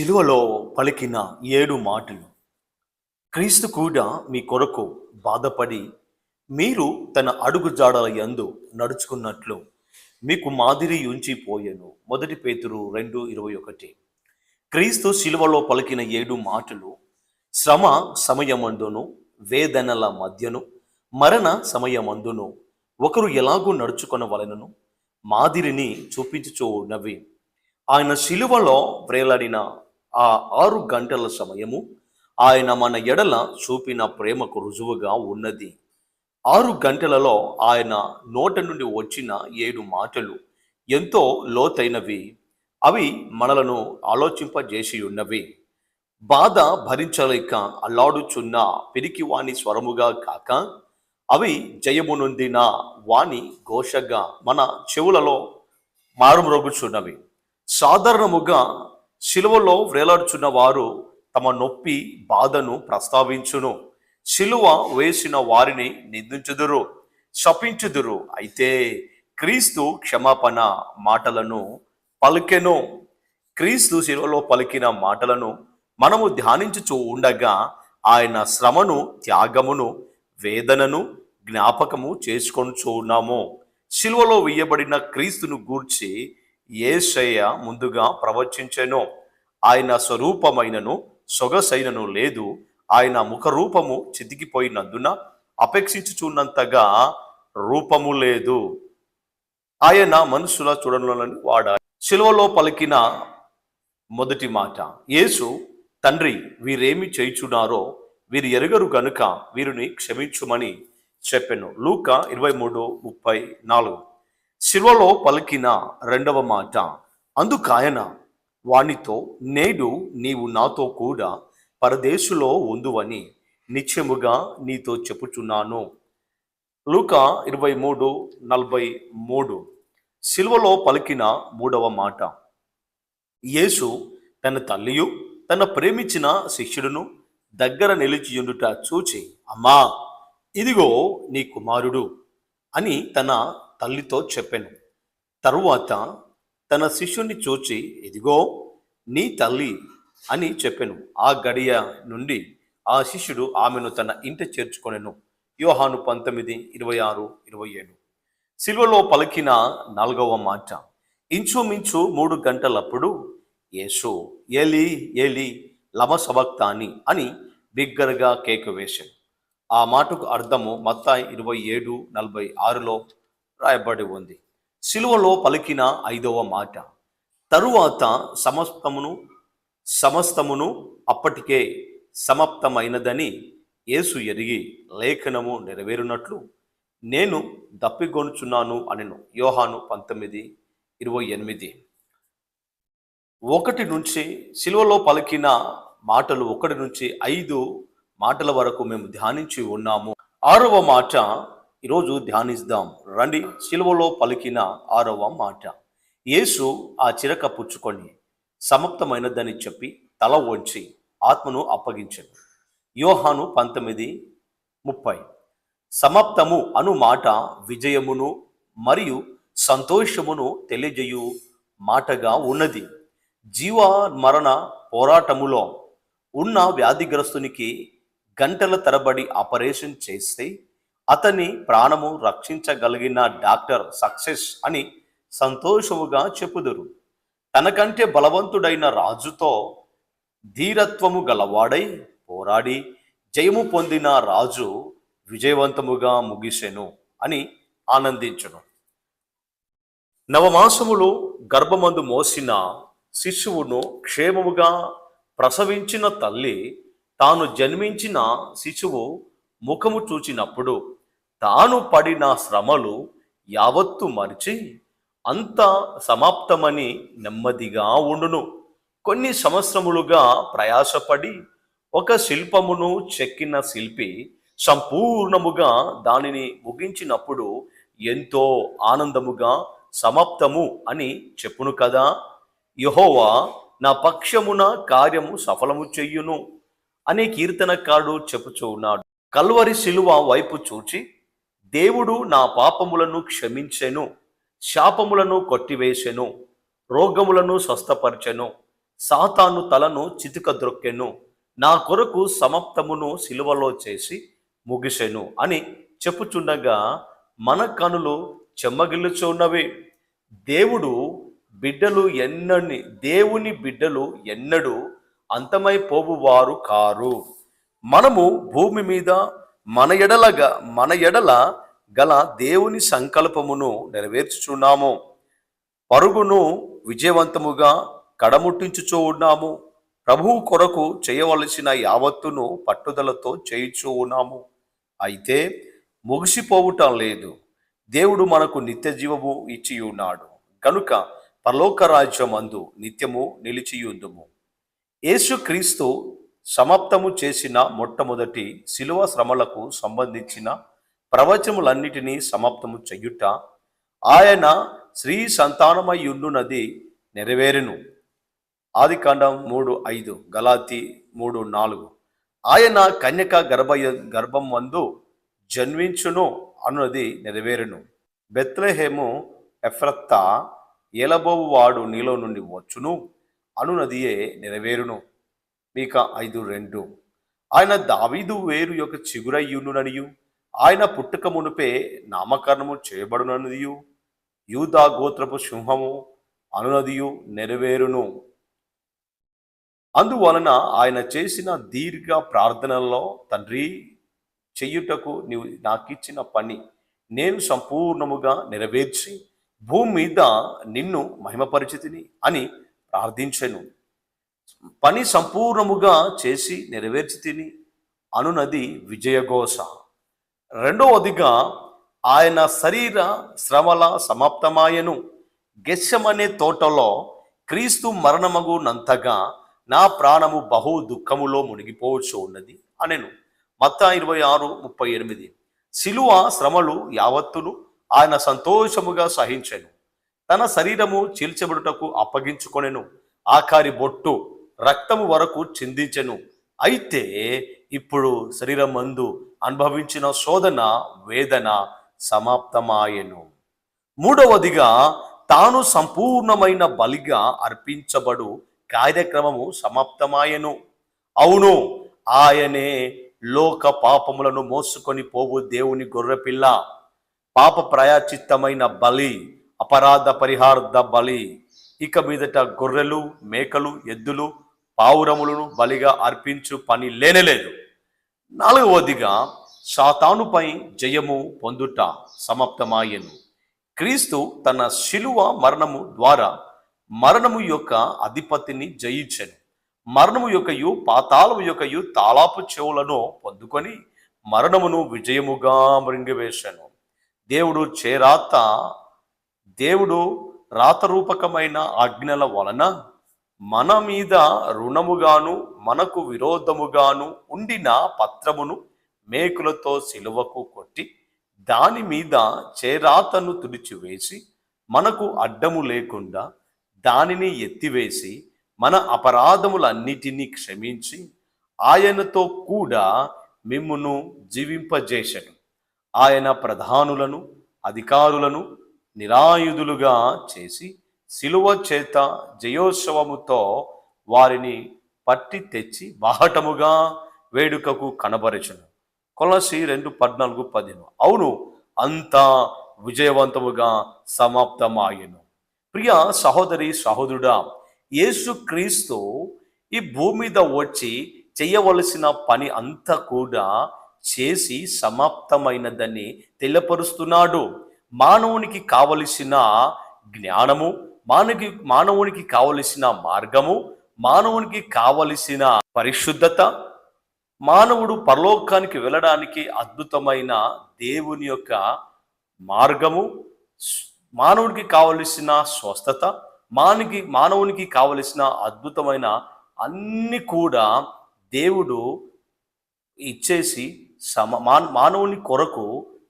శిలువలో పలికిన ఏడు మాటలు. క్రీస్తు కూడా మీ కొరకు బాధపడి మీరు తన అడుగు జాడల యందు నడుచుకున్నట్లు మీకు మాదిరి ఉంచిపోయెను. మొదటి పేతురు రెండు ఇరవై ఒకటి. క్రీస్తు శిలువలో పలికిన ఏడు మాటలు శ్రమ సమయమందును వేదనల మధ్యను మరణ సమయమందును ఒకరు ఎలాగూ నడుచుకొనవలెనను మాదిరిని చూపించుచో ఉన్నవి. ఆయన శిలువలో వ్రేలాడిన ఆ ఆరు గంటల సమయము ఆయన మన ఎడల చూపిన ప్రేమకు రుజువుగా ఉన్నది. ఆరు గంటలలో ఆయన నోట నుండి వచ్చిన ఏడు మాటలు ఎంతో లోతైనవి. అవి మనలను ఆలోచింపజేసి ఉన్నవి బాధ భరించలేక అల్లాడుచున్న పిరికివాణి స్వరముగా కాక అవి జయము నొందిన వాణి ఘోషగా మన చెవులలో మారుమ్రోగుచున్నవి. సాధారణముగా శిలువలో వ్రేలాడుచున్న వారు తమ నొప్పి బాధను ప్రస్తావించును. శిలువ వేసిన వారిని నిందించుదురు శపించుదురు. అయితే క్రీస్తు క్షమాపణ మాటలను పలికెను. క్రీస్తు శిలువలో పలికిన మాటలను మనము ధ్యానించుచూ ఉండగా ఆయన శ్రమను త్యాగమును వేదనను జ్ఞాపకము చేసుకొని ఉన్నాము. శిలువలో వేయబడిన క్రీస్తును గూర్చి ఏసయ్య ముందుగా ప్రవచించెను. ఆయన స్వరూపమైనను సొగసైనను లేదు. ఆయన ముఖరూపము చితికిపోయినందున అపేక్షించుచున్నంతగా రూపము లేదు. ఆయన మనుషుల చూడలను వాడాలి. శిలువలో పలికిన మొదటి మాట యేసు తండ్రి వీరేమి చేయుచున్నారో వీరు ఎరుగరు గనుక వీరిని క్షమించుమని చెప్పాను. లూక ఇరవై మూడు ముప్పై నాలుగు. శిల్వలో పలికిన రెండవ మాట అందుకాయన వానితో నేడు నీవు నాతో కూడా పరదేశులో ఉందువని నిత్యముగా నీతో చెప్పుచున్నాను. లూక ఇరవై మూడు నలభై మూడు. శిల్వలో పలికిన మూడవ మాట యేసు తన తల్లియు తన ప్రేమించిన శిష్యుడును దగ్గర నిలిచియుండుట చూచి అమ్మా ఇదిగో నీ కుమారుడు అని తన తల్లితో చెప్పాను. తరువాత తన శిష్యుని చూచి ఇదిగో నీ తల్లి అని చెప్పాను. ఆ గడియ నుండి ఆ శిష్యుడు ఆమెను తన ఇంట చేర్చుకొనెను. యోహాను పంతొమ్మిది ఇరవై ఆరు ఇరవై ఏడు. సిల్వలో పలికిన నాలుగవ మాట ఇంచుమించు మూడు గంటలప్పుడు యేసు ఏలి ఏలి లమ సబక్తాని అని బిగ్గరగా కేక వేశాడు ఆ మాటకు అర్థము మత్తాయి ఇరవై ఏడు నలభై ఆరులో రాయబడి ఉంది. సిలువలో పలికిన ఐదవ మాట తరువాత సమస్తమును సమస్తమును అప్పటికే సమాప్తమైనదని యేసు ఎరిగి లేఖనము నెరవేరునట్లు నేను దప్పిగొనుచున్నాను అనెను యోహాను పంతొమ్మిది ఇరవై ఎనిమిది. ఒకటి నుంచి సిలువలో పలికిన మాటలు ఒకటి నుంచి ఐదు మాటల వరకు మేము ధ్యానించి ఉన్నాము. ఆరవ మాట ఈరోజు ధ్యానిస్తాం రండి సిలువలో పలికిన ఆరవ మాట. యేసు ఆ చిరక పుచ్చుకొని సమాప్తమైనదని చెప్పి తల వంచి ఆత్మను అప్పగించాడు యోహాను పంతొమ్మిది ముప్పై. సమాప్తము అను మాట విజయమును మరియు సంతోషమును తెలియజేయు మాటగా ఉన్నది. జీవ మరణ పోరాటములో ఉన్న వ్యాధిగ్రస్తునికి గంటల తరబడి ఆపరేషన్ చేస్తే అతని ప్రాణము రక్షించగలిగిన డాక్టర్ సక్సెస్ అని సంతోషముగా చెప్పుదురు. తనకంటే బలవంతుడైన రాజుతో ధీరత్వము గలవాడై పోరాడి జయము పొందిన రాజు విజయవంతముగా ముగిసెను అని ఆనందించును. నవమాసములు గర్భమందు మోసిన శిశువును క్షేమముగా ప్రసవించిన తల్లి తాను జన్మించిన శిశువు ముఖము చూచినప్పుడు తాను పడిన శ్రమలు యావత్తు మరిచి అంత సమాప్తమని నెమ్మదిగా ఉండును. కొన్ని సంవత్సరములుగా ప్రయాసపడి ఒక శిల్పమును చెక్కిన శిల్పి సంపూర్ణముగా దానిని ముగించినప్పుడు ఎంతో ఆనందముగా సమాప్తము అని చెప్పును కదా. యహోవా నా పక్షమున కార్యము సఫలము చెయ్యును అనే కీర్తనకారుడు చెప్పుచూ ఉన్నాడు. కల్వరి శిలువ వైపు చూచి దేవుడు నా పాపములను క్షమించెను శాపములను కొట్టివేసెను రోగములను స్వస్థపరచెను సాతాను తలను చితిక ద్రొక్కెను నా కొరకు సమాప్తమును సిలువలో చేసి ముగిసెను అని చెప్పుచుండగా మన కనులు చెమ్మగిల్లుచున్నవి. దేవుడు బిడ్డలు ఎన్నని దేవుని బిడ్డలు ఎన్నడూ అంతమైపోవువారు కారు. మనము భూమి మీద మన ఎడలగా మన ఎడల గల దేవుని సంకల్పమును నెరవేర్చుచున్నాము. పరుగును విజయవంతముగా కడముట్టించుచూ ఉన్నాము. ప్రభువు కొరకు చేయవలసిన యావత్తును పట్టుదలతో చేయుచూ ఉన్నాము. అయితే ముగిసిపోవటం లేదు. దేవుడు మనకు నిత్య జీవము ఇచ్చి ఉన్నాడు కనుక పరలోక రాజ్యం అందు నిత్యము నిలిచియుందుము. యేసుక్రీస్తు సమాప్తము చేసిన మొట్టమొదటి శిలువ శ్రమలకు సంబంధించిన ప్రవచములన్నిటినీ సమాప్తము చెయ్యుట ఆయన శ్రీ సంతానమయ్యుండునది నెరవేరును. ఆది కాండం మూడు ఐదు గలాతి మూడు నాలుగు. ఆయన కన్యక గర్భ గర్భం మందు జన్మించును అన్నది నెరవేరును. బెత్లెహేము ఎఫ్రత్తా ఏలబోవు వాడు నీలో నుండి వచ్చును అనునదియే నెరవేరును. మీక ఐదు రెండు. ఆయన దావీదు వేరు యొక్క చిగురయ్యునుననియు ఆయన పుట్టుక మునుపే నామకరణము చేయబడుననియు యూదా గోత్రపు సింహము అనునదియు నెరవేరును. అందువలన ఆయన చేసిన దీర్ఘ ప్రార్థనల్లో తండ్రి చెయ్యుటకు నీవు నాకిచ్చిన పని నేను సంపూర్ణముగా నెరవేర్చి భూమి మీద నిన్ను మహిమపరిచితిని అని ప్రార్థించెను. పని సంపూర్ణముగా చేసి నెరవేర్చి తిని అనునది విజయఘోష. రెండవదిగా ఆయన శరీర శ్రమల సమాప్తమాయను. గెస్సమనే తోటలో క్రీస్తు మరణమగునంతగా నా ప్రాణము బహు దుఃఖములో మునిగిపోవచ్చు ఉన్నది అనెను. మత్త ఇరవై ఆరు ముప్పై ఎనిమిది శిలువ శ్రమలు యావత్తును ఆయన సంతోషముగా సహించెను. తన శరీరము చీల్చబడుటకు అప్పగించుకొనెను. ఆఖరి బొట్టు రక్తము వరకు చిందించెను. అయితే ఇప్పుడు శరీరం మందు అనుభవించిన శోధన వేదన సమాప్తమాయెను. మూడవదిగా తాను సంపూర్ణమైన బలిగా అర్పించబడు కార్యక్రమము సమాప్తమాయెను. అవును ఆయనే లోక పాపములను మోసుకొని పోవు దేవుని గొర్రెపిల్ల. పాప ప్రయాచిత్తమైన బలి అపరాధ పరిహార్థ బలి. ఇక మీదట గొర్రెలు మేకలు ఎద్దులు పావురములను బలిగా అర్పించు పని లేనేలేదు. నాలుగవదిగా సాతానుపై జయము పొందుట సమాప్తమాయెను. క్రీస్తు తన శిలువ మరణము ద్వారా మరణము యొక్క అధిపతిని జయించను. మరణము యొక్కయు పాతాళము యొక్కయు తాళాపు చెవులను పొందుకొని మరణమును విజయముగా మృంగివేశాను. దేవుడు చేరాత దేవుడు రాతరూపకమైన ఆజ్ఞల వలన మన మీద రుణముగాను మనకు విరోధముగాను ఉండిన పత్రమును మేకులతో సిలువకు కొట్టి దాని మీద చేరాతను తుడిచివేసి మనకు అడ్డము లేకుండా దానిని ఎత్తివేసి మన అపరాధములన్నిటినీ క్షమించి ఆయనతో కూడా మిమ్మును జీవింపజేసెను. ఆయన ప్రధానులను అధికారులను నిరాయుధులుగా చేసి శిలువ చేత జయోత్సవముతో వారిని పట్టి తెచ్చి బాహటముగా వేడుకకు కనబరచును. కొలసి రెండు పద్నాలుగు పదిహేను. అవును అంతా విజయవంతముగా సమాప్తమాయను. ప్రియ సహోదరి సహోదరుడా యేసుక్రీస్తు ఈ భూమి మీద వచ్చి చేయవలసిన పని అంతా కూడా చేసి సమాప్తమైనదని తెలియపరుస్తున్నాడు. మానవునికి కావలసిన జ్ఞానము మానవునికి మానవునికి కావలసిన మార్గము మానవునికి కావలసిన పరిశుద్ధత మానవుడు పరలోకానికి వెళ్ళడానికి అద్భుతమైన దేవుని యొక్క మార్గము మానవునికి కావలసిన స్వస్థత మానికి మానవునికి కావలసిన అద్భుతమైన అన్ని కూడా దేవుడు ఇచ్చేసి సమ మానవుని కొరకు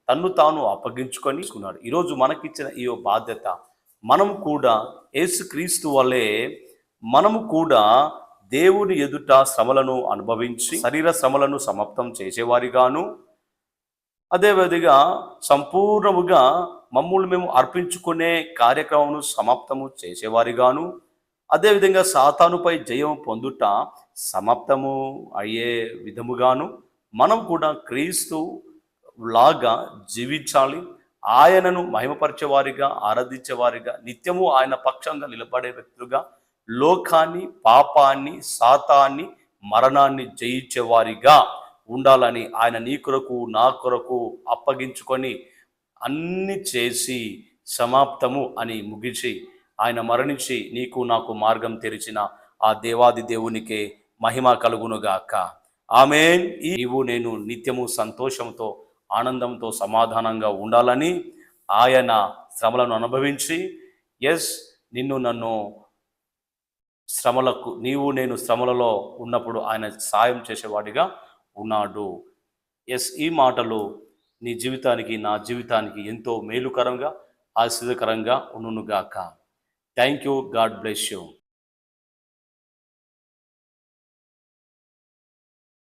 తన్ను తాను అప్పగించుకొని ఈరోజు మనకిచ్చిన ఈ బాధ్యత మనం కూడా యేసుక్రీస్తు వలె మనము కూడా దేవుని ఎదుట శ్రమలను అనుభవించి శరీర శ్రమలను సమాప్తం చేసేవారిగాను. అదేవిధంగా సంపూర్ణముగా మమ్మల్ని మేము అర్పించుకునే కార్యక్రమం సమాప్తము చేసేవారిగాను. అదేవిధంగా సాతానుపై జయం పొందుట సమాప్తము అయ్యే విధముగాను మనం కూడా క్రీస్తు లాగా జీవించాలి ఆయనను మహిమపరిచేవారిగా ఆరాధించేవారిగా నిత్యము ఆయన పక్షంగా నిలబడే వ్యక్తులుగా లోకాన్ని పాపాన్ని సాతాన్ని మరణాన్ని జయించేవారిగా ఉండాలని ఆయన నీ కొరకు నా కొరకు అప్పగించుకొని అన్ని చేసి సమాప్తము అని ముగించి ఆయన మరణించి నీకు నాకు మార్గం తెరిచిన ఆ దేవాది దేవునికే మహిమ కలుగునుగాక. ఆమె నీవు నేను నిత్యము సంతోషంతో ఆనందంతో సమాధానంగా ఉండాలని ఆయన శ్రమలను అనుభవించి ఎస్ నిన్ను నన్ను శ్రమలకు నీవు నేను శ్రమలలో ఉన్నప్పుడు ఆయన సాయం చేసేవాడిగా ఉన్నాడు. ఎస్ ఈ మాటలు నీ జీవితానికి నా జీవితానికి ఎంతో మేలుకరంగా ఆశీర్వదకరంగా ఉండునుగాక. Thank you. God bless you.